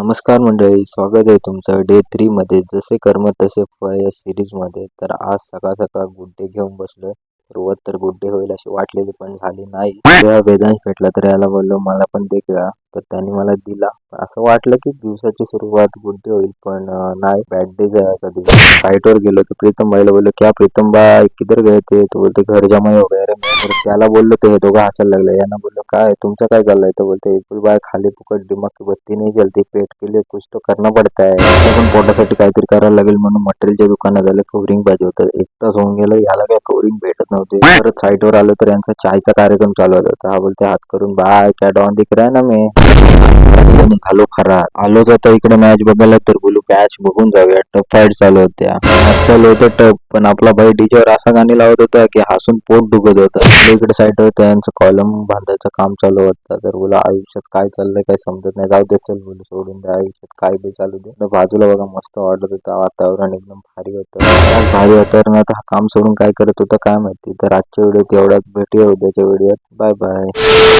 नमस्कार मंडळी स्वागत आहे तुमचं डे थ्री मध्ये. जसे कर्म तसे फळ या सिरीजमध्ये. तर आज सकाळ सकाळ गुड्डे घेऊन बसलोय. रोज तर गुड्डे होईल अशी वाटलेली पण झाली नाही. वेदांश भेटला तर याला बोललो मला पण दे खेळा तर त्यांनी मला दिला. असं वाटलं की दिवसाची सुरुवात गुड्डे होईल पण नाही बॅड डे जायचा दिवस. साईटवर गेलो तर प्रीतम भाईला बोललो क्या प्रीतम भाई किधर गए थे? तो बोलते घर जमाई वगैरे हो त्याला बोललो ते हे दोघं हसायला लागले. यांना बोललो काय तुमचं काय चाललंय तर बोलते बाय खाली फुकट दिमाग की बत्ती नाही जलती. पेट के लिए कुछ तो करना पडतंय है. पण पोटासाठी काहीतरी करायला लागेल म्हणून मटेरियलच्या दुकानात आलं कवरिंग पाहिजे होतं. एक तास होऊन गेलं याला काय कवरिंग भेटत नव्हते. परत साईटवर आलो तर यांचा चायचा कार्यक्रम चालू होता. हा बोलते हात करून बाय क्या डॉन दिख रहा है ना मी? निघालो खरा. आलोच आता इकडे मॅच बघायला तर बोलू मॅच बघून जाऊया. टप फाईट चालू होत्या. चालू होतं टप. पण आपला भाई डीजेवर असा गाणी लावत होता की हसून पोट दुखत होतं. इकडे साईड वर त्यांचं कॉलम बांधायचं काम चालू होतं. तर बोला आयुष्यात काय चाललंय काय समजत नाही. जाऊ दे चल बोलू सोडून द्या आयुष्यात काय बी चालू दे. बाजूला बघा मस्त वाटत होतं. वातावरण एकदम भारी होतं. भारी भारी वातावरणात हा काम सोडून काय करत होतं काय माहिती. तर आजच्या व्हिडिओत एवढ्यात भेटूया उद्याच्या व्हिडिओत. Bye bye